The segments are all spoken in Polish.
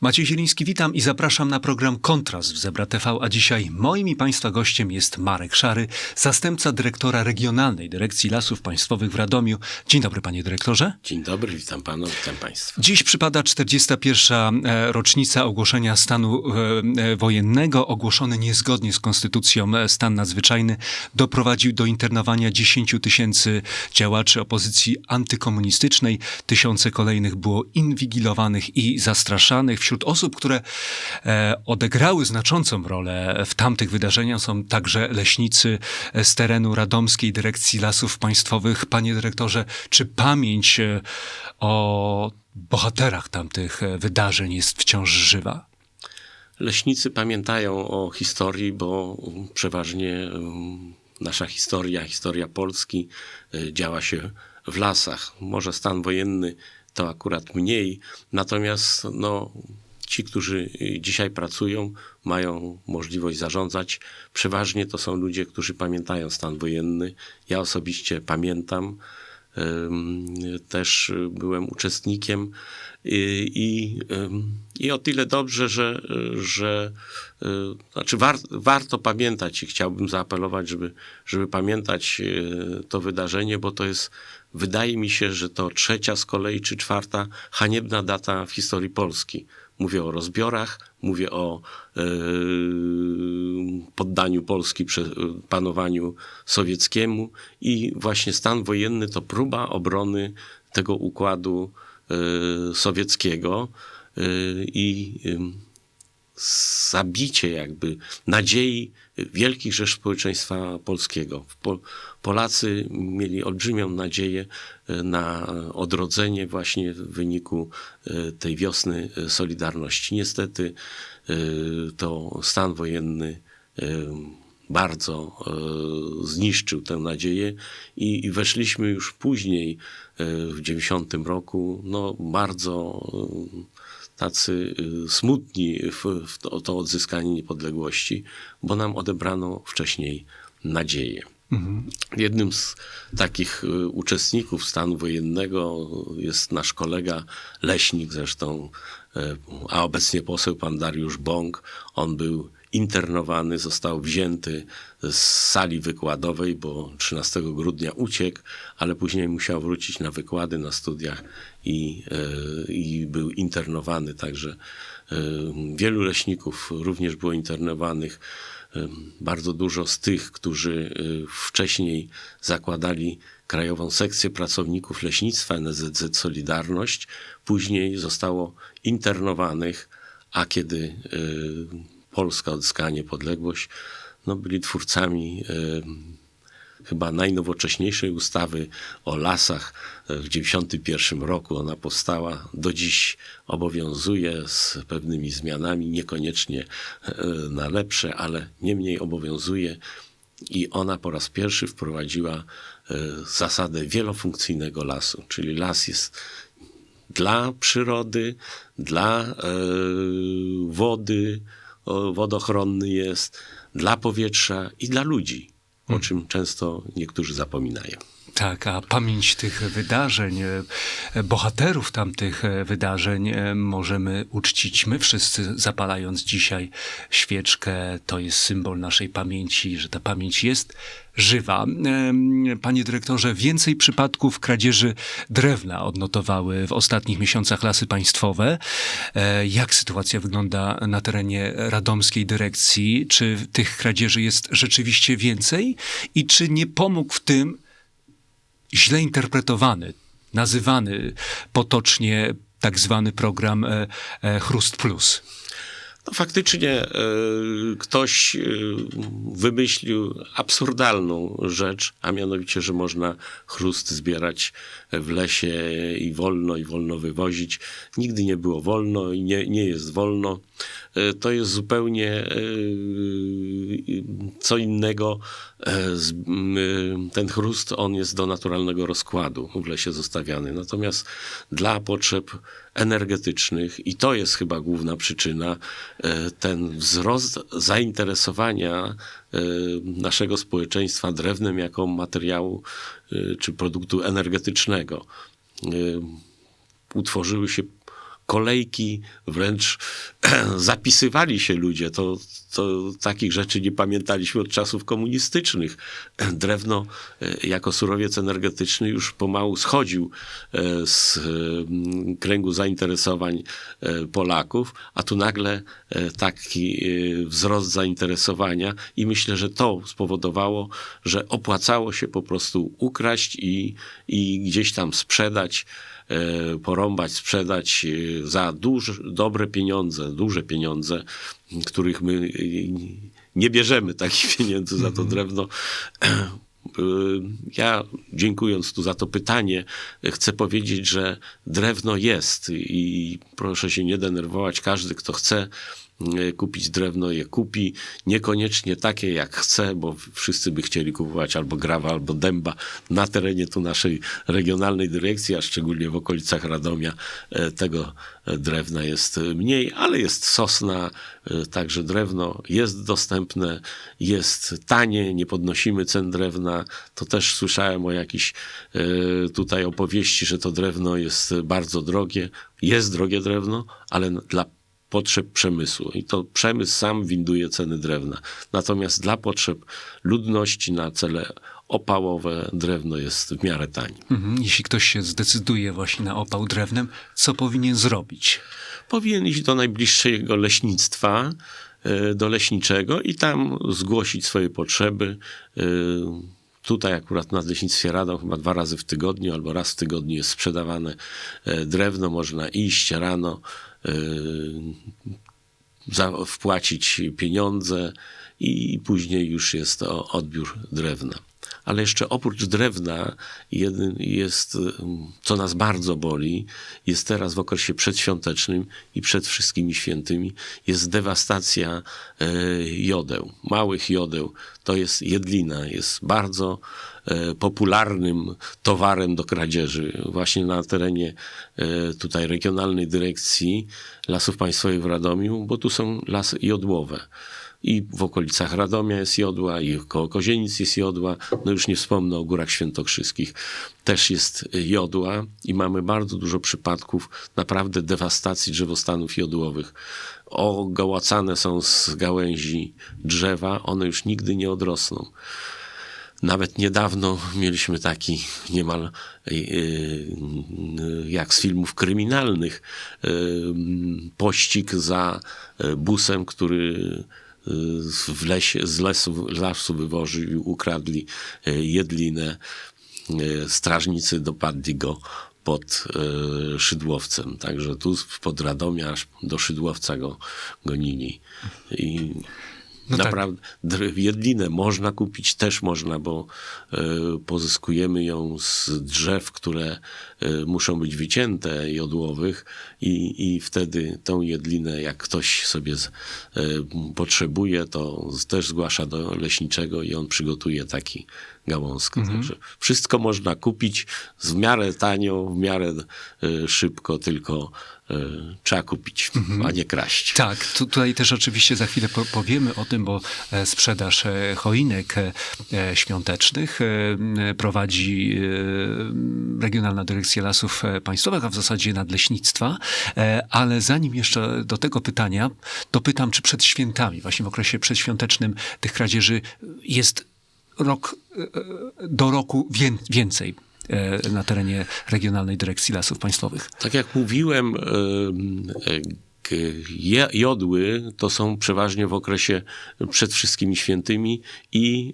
Maciej Zieliński, witam i zapraszam na program Kontrast w Zebra TV, a dzisiaj moim i Państwa gościem jest Marek Szary, zastępca dyrektora Regionalnej Dyrekcji Lasów Państwowych w Radomiu. Dzień dobry, panie dyrektorze. Dzień dobry, witam panu, witam państwa. Dziś przypada 41. e, rocznica ogłoszenia stanu e, e, wojennego. Ogłoszony niezgodnie z konstytucją stan nadzwyczajny doprowadził do internowania 10 tysięcy działaczy opozycji antykomunistycznej. Tysiące kolejnych było inwigilowanych i zastraszanych. Wśród osób, które e, odegrały znaczącą rolę w tamtych wydarzeniach są także leśnicy z terenu Radomskiej Dyrekcji Lasów Państwowych. Panie dyrektorze, czy pamięć e, o bohaterach tamtych e, wydarzeń jest wciąż żywa? Leśnicy pamiętają o historii, bo przeważnie nasza historia, historia Polski działa się w lasach. Może stan wojenny to akurat mniej, natomiast no, ci, którzy y, dzisiaj pracują, mają możliwość zarządzać. Przeważnie to są ludzie, którzy pamiętają stan wojenny. Ja osobiście pamiętam. Też y, byłem uczestnikiem i, i, ym, i o tyle dobrze, że, że y, znaczy war, warto pamiętać i chciałbym zaapelować, żeby, żeby pamiętać y, to wydarzenie, bo to jest, wydaje mi się, że to trzecia z kolei czy czwarta haniebna data w historii Polski. Mówię o rozbiorach, mówię o e, poddaniu Polski prze, panowaniu sowieckiemu i właśnie stan wojenny to próba obrony tego układu e, sowieckiego e, i zabicie jakby nadziei wielkich rzesz społeczeństwa polskiego. Po, Polacy mieli olbrzymią nadzieję e, na odrodzenie właśnie w wyniku e, tej wiosny e, Solidarności. Niestety to stan wojenny bardzo zniszczył tę nadzieję i, weszliśmy już później w 90 roku no bardzo tacy y, smutni w, w to, to odzyskanie niepodległości, bo nam odebrano wcześniej nadzieję. Jednym z takich y, uczestników stanu wojennego jest nasz kolega leśnik zresztą, y, a obecnie poseł pan Dariusz Bąk. On był internowany, został wzięty z sali wykładowej, bo 13 grudnia uciekł, ale później musiał wrócić na wykłady na studiach i, y, i był internowany. Także y, wielu leśników również było internowanych. Y, Bardzo dużo z tych, którzy wcześniej zakładali Krajową Sekcję Pracowników Leśnictwa NSZZ Solidarność, później zostało internowanych, a kiedy Polska odzyskała niepodległość, no byli twórcami chyba najnowocześniejszej ustawy o lasach w 91 roku. Ona powstała, do dziś obowiązuje z pewnymi zmianami, niekoniecznie e, na lepsze, ale niemniej obowiązuje. I ona po raz pierwszy wprowadziła e, zasadę wielofunkcyjnego lasu, czyli las jest dla przyrody, dla e, wody, wodochronny jest, dla powietrza i dla ludzi, o czym często niektórzy zapominają. Tak, a pamięć tych wydarzeń, e, bohaterów tamtych e, wydarzeń e, możemy uczcić my wszyscy, zapalając dzisiaj świeczkę. To jest symbol naszej pamięci, że ta pamięć jest żywa. Panie dyrektorze, więcej przypadków kradzieży drewna odnotowały w ostatnich miesiącach lasy państwowe. Jak sytuacja wygląda na terenie radomskiej dyrekcji? Czy tych kradzieży jest rzeczywiście więcej? I czy nie pomógł w tym źle interpretowany, nazywany potocznie tak zwany program e, e, Chrust Plus. No, faktycznie e, ktoś wymyślił absurdalną rzecz, a mianowicie, że można chrust zbierać w lesie i wolno, i wolno wywozić. Nigdy nie było wolno i nie, nie jest wolno. E, To jest zupełnie e, co innego. E, Ten chrust, on jest do naturalnego rozkładu w lesie zostawiany. Natomiast dla potrzeb energetycznych, i to jest chyba główna przyczyna, ten wzrost zainteresowania naszego społeczeństwa drewnem jako materiału czy produktu energetycznego. E, Utworzyły się kolejki, wręcz zapisywali się ludzie. To, to takich rzeczy nie pamiętaliśmy od czasów komunistycznych. Drewno e, jako surowiec energetyczny już pomału schodził e, z e, kręgu zainteresowań e, Polaków, a tu nagle taki wzrost zainteresowania i myślę, że to spowodowało, że opłacało się po prostu ukraść i, i gdzieś tam sprzedać porąbać, sprzedać e, za duże, dobre pieniądze, duże pieniądze, których my e, nie bierzemy takich pieniędzy za to drewno. E, Ja, dziękując tu za to pytanie, chcę powiedzieć, że drewno jest i proszę się nie denerwować. Każdy, kto chce e, kupić drewno, je kupi. Niekoniecznie takie, jak chce, bo wszyscy by chcieli kupować albo grawa, albo dęba na terenie tu naszej regionalnej dyrekcji, a szczególnie w okolicach Radomia e, tego e, drewna jest mniej, ale jest sosna, e, także drewno jest dostępne, jest tanie, nie podnosimy cen drewna. To też słyszałem o jakichś e, tutaj opowieści, że to drewno jest bardzo drogie. Jest drogie drewno, ale dla potrzeb przemysłu. I to przemysł sam winduje ceny drewna. Natomiast dla potrzeb ludności na cele opałowe drewno jest w miarę tanie. Mhm. Jeśli ktoś się zdecyduje właśnie na opał drewnem, co powinien zrobić? Powinien iść do najbliższego leśnictwa, e, do leśniczego i tam zgłosić swoje potrzeby. E, Tutaj akurat na Leśnictwie Radą chyba dwa razy w tygodniu albo raz w tygodniu jest sprzedawane e, drewno. Można iść rano, za, wpłacić pieniądze i później już jest to odbiór drewna. Ale jeszcze oprócz drewna jest, um, co nas bardzo boli, jest teraz w okresie przedświątecznym i przed wszystkimi świętymi, jest dewastacja e, jodeł, małych jodeł. To jest jedlina, jest bardzo popularnym towarem do kradzieży. Właśnie na terenie e, tutaj Regionalnej Dyrekcji Lasów Państwowych w Radomiu, bo tu są lasy jodłowe. I w okolicach Radomia jest jodła, i koło Kozienic jest jodła. No już nie wspomnę o Górach Świętokrzyskich. Też jest jodła i mamy bardzo dużo przypadków naprawdę dewastacji drzewostanów jodłowych. Ogołacane są z gałęzi drzewa, one już nigdy nie odrosną. Nawet niedawno mieliśmy taki niemal yy, yy, jak z filmów kryminalnych yy, pościg za busem, który w lesie, z lesu, lasu wywożył i ukradli jedlinę. Strażnicy dopadli go pod Szydłowcem. Także tu pod Radomia aż do Szydłowca go gonili. I No tak. Naprawdę, dr- jedlinę można kupić, też można, bo e, pozyskujemy ją z drzew, które muszą być wycięte jodłowych i, i wtedy tą jedlinę, jak ktoś sobie z, e, potrzebuje, to też zgłasza do leśniczego i on przygotuje taki gałązkę. Także wszystko można kupić w miarę tanio, w miarę e, szybko, tylko trzeba kupić, a nie kraść. Tak, tu, tutaj też oczywiście za chwilę po, powiemy o tym, bo e, sprzedaż e, choinek e, świątecznych prowadzi Regionalna Dyrekcja Lasów e, Państwowych, a w zasadzie Nadleśnictwa. E, Ale zanim jeszcze do tego pytania, to pytam, czy przed świętami, właśnie w okresie przedświątecznym tych kradzieży jest rok e, do roku wię, więcej na terenie Regionalnej Dyrekcji Lasów Państwowych. Tak jak mówiłem, e, jodły to są przeważnie w okresie przed wszystkimi świętymi i,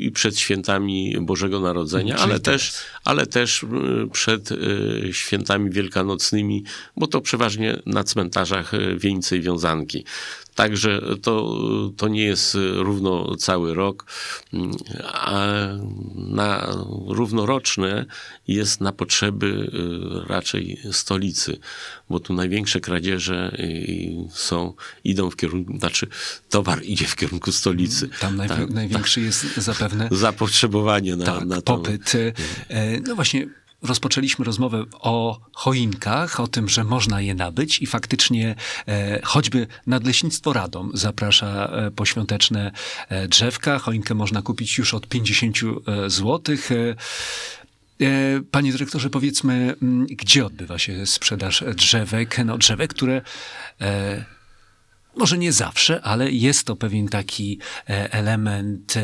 i przed świętami Bożego Narodzenia, Czyli ale teraz. też, ale też y, przed y, świętami wielkanocnymi, bo to przeważnie na cmentarzach y, wieńce i wiązanki. Także to, to nie jest równo cały rok, mm, a na równoroczne jest na potrzeby y, raczej stolicy, bo tu największe kradzieże y, są, idą w kierunku, znaczy towar idzie w kierunku stolicy. Tam najwi- Tak, największy jest zapewne Zapotrzebowanie na, tak, na to. popyt. E, No właśnie, rozpoczęliśmy rozmowę o choinkach, o tym, że można je nabyć i faktycznie e, choćby Nadleśnictwo Radom zaprasza e, po świąteczne e, drzewka. Choinkę można kupić już od 50 zł. Panie dyrektorze, powiedzmy, gdzie odbywa się sprzedaż drzewek? No, drzewek, które może nie zawsze, ale jest to pewien taki element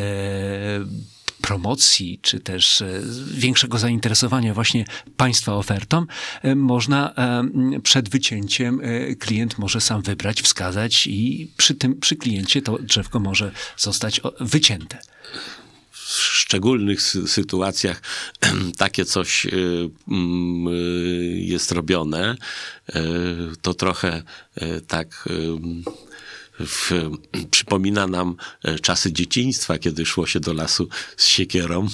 promocji, czy też e, większego zainteresowania właśnie państwa ofertą, e, można e, przed wycięciem klient może sam wybrać, wskazać i przy tym, przy kliencie to drzewko może zostać wycięte. w szczególnych sy- sytuacjach takie coś mm, jest robione, to trochę tak w, przypomina nam e, czasy dzieciństwa, kiedy szło się do lasu z siekierą,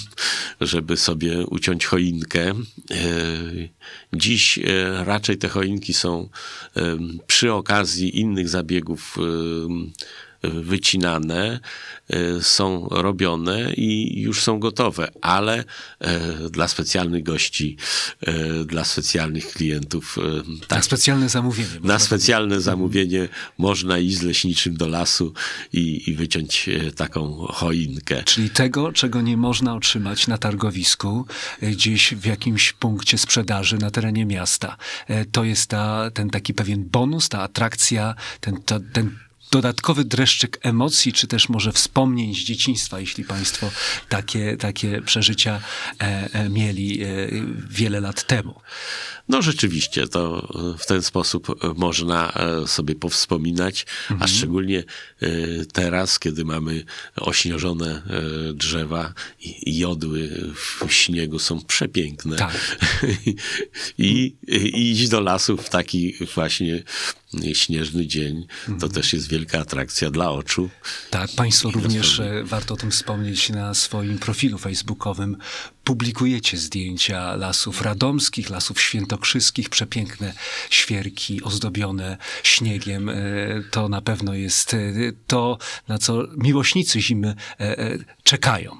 żeby sobie uciąć choinkę. E, Dziś e, raczej te choinki są przy okazji innych zabiegów wycinane, e, są robione i już są gotowe, ale e, dla specjalnych gości, e, dla specjalnych klientów, Tak, tak, specjalne zamówienie. na specjalne zamówienie można iść z leśniczym do lasu i, i wyciąć taką choinkę. Czyli tego, czego nie można otrzymać na targowisku, gdzieś w jakimś punkcie sprzedaży na terenie miasta. To jest ta, ten taki pewien bonus, ta atrakcja, ten, to, ten dodatkowy dreszczyk emocji, czy też może wspomnień z dzieciństwa, jeśli Państwo takie, takie przeżycia e, e, mieli e, wiele lat temu. No rzeczywiście, to w ten sposób można sobie powspominać, a szczególnie teraz, kiedy mamy ośnieżone drzewa i i jodły w śniegu są przepiękne. Tak. I, I iść do lasu w taki właśnie śnieżny dzień, to też jest wielka atrakcja dla oczu. Tak, Państwo również e, warto o tym wspomnieć na swoim profilu facebookowym. Publikujecie zdjęcia lasów radomskich, lasów świętokrzyskich, przepiękne świerki ozdobione śniegiem. E, To na pewno jest e, to, na co miłośnicy zimy czekają.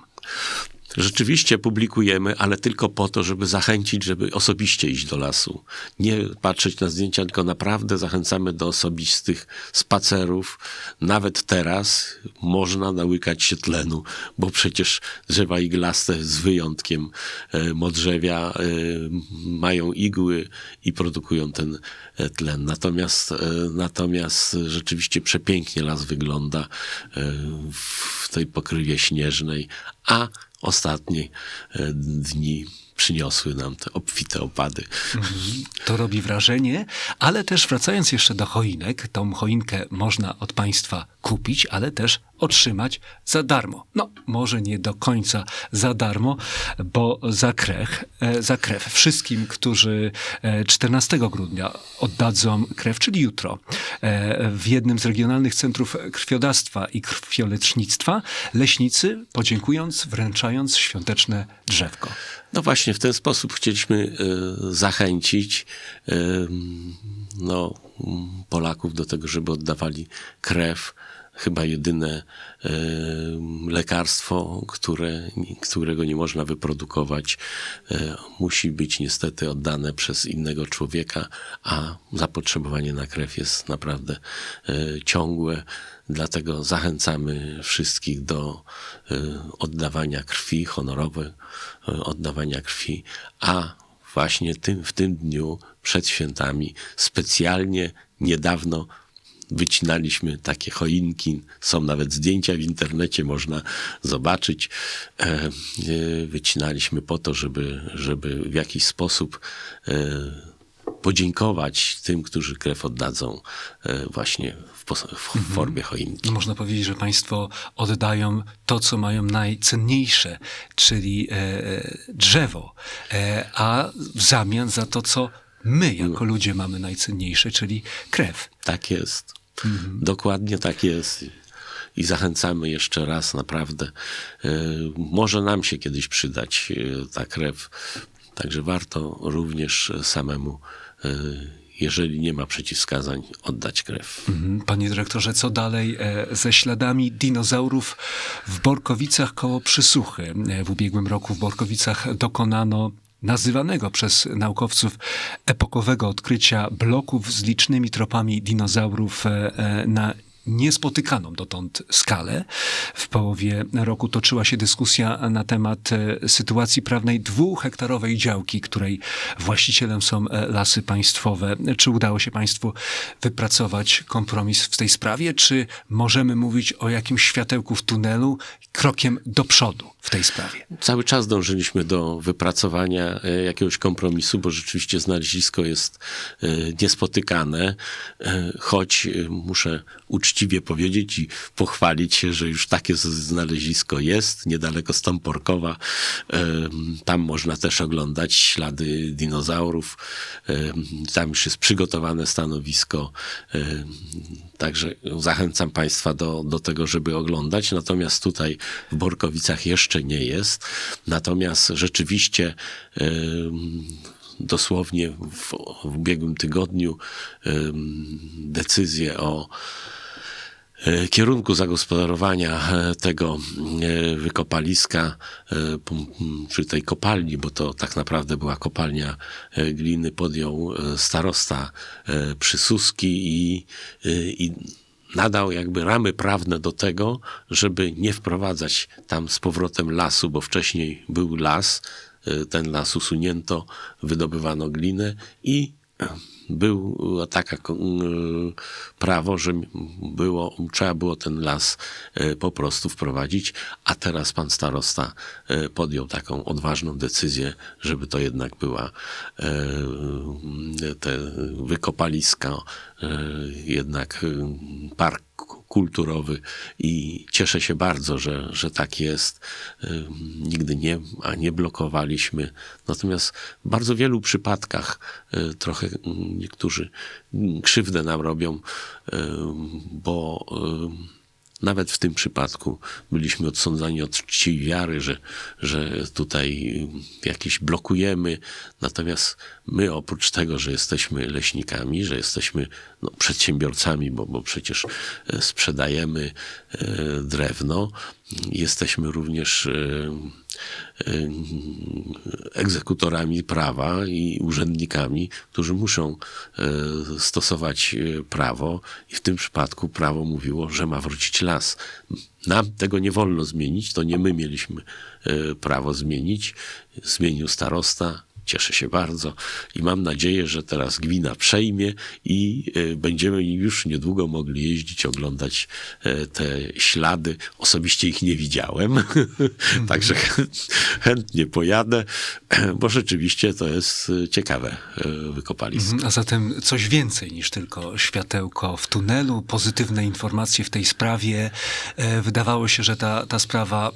Rzeczywiście publikujemy, ale tylko po to, żeby zachęcić, żeby osobiście iść do lasu. Nie patrzeć na zdjęcia, tylko naprawdę zachęcamy do osobistych spacerów. Nawet teraz można nałykać się tlenu, bo przecież drzewa iglaste z wyjątkiem e, modrzewia e, mają igły i produkują ten e, tlen. Natomiast, natomiast rzeczywiście przepięknie las wygląda w tej pokrywie śnieżnej, a ostatnie e, dni przyniosły nam te obfite opady. To robi wrażenie, ale też wracając jeszcze do choinek, tą choinkę można od państwa kupić, ale też otrzymać za darmo. No, może nie do końca za darmo, bo za krew, e, za krew wszystkim, którzy e, 14 grudnia oddadzą krew, czyli jutro, e, w jednym z regionalnych centrów krwiodawstwa i krwiolecznictwa, leśnicy podziękując, wręczając świąteczne drzewko. No właśnie, w ten sposób chcieliśmy e, zachęcić e, no, Polaków do tego, żeby oddawali krew. Chyba jedyne e, lekarstwo, które, którego nie można wyprodukować, musi być niestety oddane przez innego człowieka, a zapotrzebowanie na krew jest naprawdę ciągłe. Dlatego zachęcamy wszystkich do e, oddawania krwi, honorowe e, oddawania krwi, a właśnie tym, w tym dniu przed świętami specjalnie niedawno wycinaliśmy takie choinki. Są nawet zdjęcia w internecie, można zobaczyć. E, e, Wycinaliśmy po to, żeby, żeby w jakiś sposób e, podziękować tym, którzy krew oddadzą e, właśnie w, w formie choinki. Można powiedzieć, że państwo oddają to, co mają najcenniejsze, czyli e, drzewo, e, a w zamian za to, co my jako ludzie mamy najcenniejsze, czyli krew. Tak jest. Dokładnie tak jest. I zachęcamy jeszcze raz, naprawdę. E, Może nam się kiedyś przydać e, ta krew. Także warto również samemu, e, jeżeli nie ma przeciwwskazań, oddać krew. Mhm. Panie dyrektorze, co dalej e, ze śladami dinozaurów w Borkowicach koło Przysuchy? E, W ubiegłym roku w Borkowicach dokonano nazywanego przez naukowców epokowego odkrycia bloków z licznymi tropami dinozaurów e, na niespotykaną dotąd skalę. W połowie roku toczyła się dyskusja na temat e, sytuacji prawnej dwuhektarowej działki, której właścicielem są e, lasy państwowe. Czy udało się Państwu wypracować kompromis w tej sprawie, czy możemy mówić o jakimś światełku w tunelu, krokiem do przodu w tej sprawie? Cały czas dążyliśmy do wypracowania e, jakiegoś kompromisu, bo rzeczywiście znalezisko jest niespotykane, choć muszę uczciwie powiedzieć i pochwalić się, że już takie znalezisko jest, niedaleko Stąporkowa. E, Tam można też oglądać ślady dinozaurów. Tam już jest przygotowane stanowisko. Także zachęcam Państwa do, do tego, żeby oglądać. Natomiast tutaj w Borkowicach jeszcze nie jest. Natomiast rzeczywiście dosłownie w, w ubiegłym tygodniu decyzję o kierunku zagospodarowania e, tego e, wykopaliska, e, czy tej kopalni, bo to tak naprawdę była kopalnia e, gliny, podjął e, starosta e, Przysuski i, e, i nadał jakby ramy prawne do tego, żeby nie wprowadzać tam z powrotem lasu, bo wcześniej był las, e, ten las usunięto, wydobywano glinę i był taka m, prawo, że było, trzeba było ten las e, po prostu wprowadzić, a teraz pan starosta e, podjął taką odważną decyzję, żeby to jednak była e, te wykopaliska, e, jednak e, park kulturowy i cieszę się bardzo, że, że tak jest. Nigdy nie, a nie blokowaliśmy. Natomiast w bardzo wielu przypadkach y, trochę mm, niektórzy mm, krzywdę nam robią, bo nawet w tym przypadku byliśmy odsądzani od czci wiary, że, że tutaj jakieś blokujemy. Natomiast my oprócz tego, że jesteśmy leśnikami, że jesteśmy no, przedsiębiorcami, bo, bo przecież e, sprzedajemy e, drewno, jesteśmy również egzekutorami prawa i urzędnikami, którzy muszą e, stosować e, prawo i w tym przypadku prawo mówiło, że ma wrócić las. Nam tego nie wolno zmienić, to nie my mieliśmy prawo zmienić. Zmienił starosta, cieszę się bardzo i mam nadzieję, że teraz gmina przejmie i e, będziemy już niedługo mogli jeździć, oglądać e, te ślady. Osobiście ich nie widziałem, także chę- chętnie pojadę, bo rzeczywiście to jest e, ciekawe wykopalisko. A zatem coś więcej niż tylko światełko w tunelu, pozytywne informacje w tej sprawie. Wydawało się, że ta, ta sprawa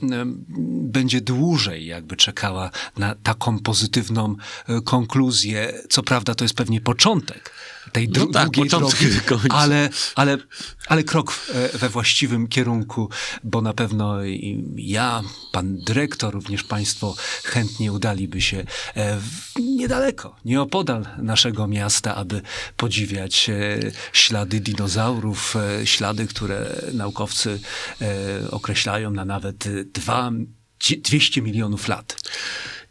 będzie dłużej jakby czekała na taką pozytywną konkluzję. Co prawda to jest pewnie początek tej dru- No tak, początek drogi, ale, ale, ale krok e, we właściwym kierunku, bo na pewno ja, pan dyrektor, również państwo chętnie udaliby się e, niedaleko, nieopodal naszego miasta, aby podziwiać e, ślady dinozaurów, e, ślady, które naukowcy e, określają na nawet e, dwa, dzie- 200 milionów lat.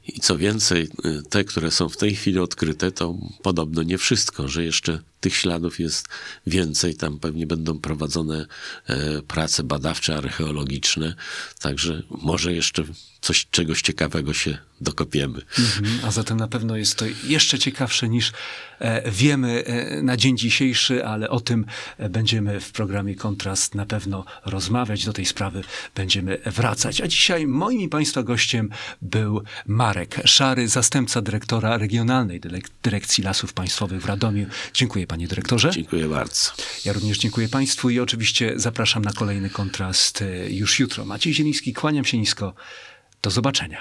I co więcej, y, te, które są w tej chwili odkryte, to podobno nie wszystko, że jeszcze tych śladów jest więcej. Tam pewnie będą prowadzone e, prace badawcze, archeologiczne, także może jeszcze coś, czegoś ciekawego się dokopiemy. Mhm, A zatem na pewno jest to jeszcze ciekawsze niż e, wiemy e, na dzień dzisiejszy, ale o tym e, będziemy w programie Kontrast na pewno rozmawiać. Do tej sprawy będziemy wracać. A dzisiaj moim i Państwa gościem był Marek Szary, zastępca dyrektora Regionalnej Dyrekcji Lasów Państwowych w Radomiu. Dziękuję Panie Dyrektorze. Dziękuję bardzo. Ja również dziękuję Państwu i oczywiście zapraszam na kolejny kontrast e, już jutro. Maciej Zieliński, kłaniam się nisko. Do zobaczenia.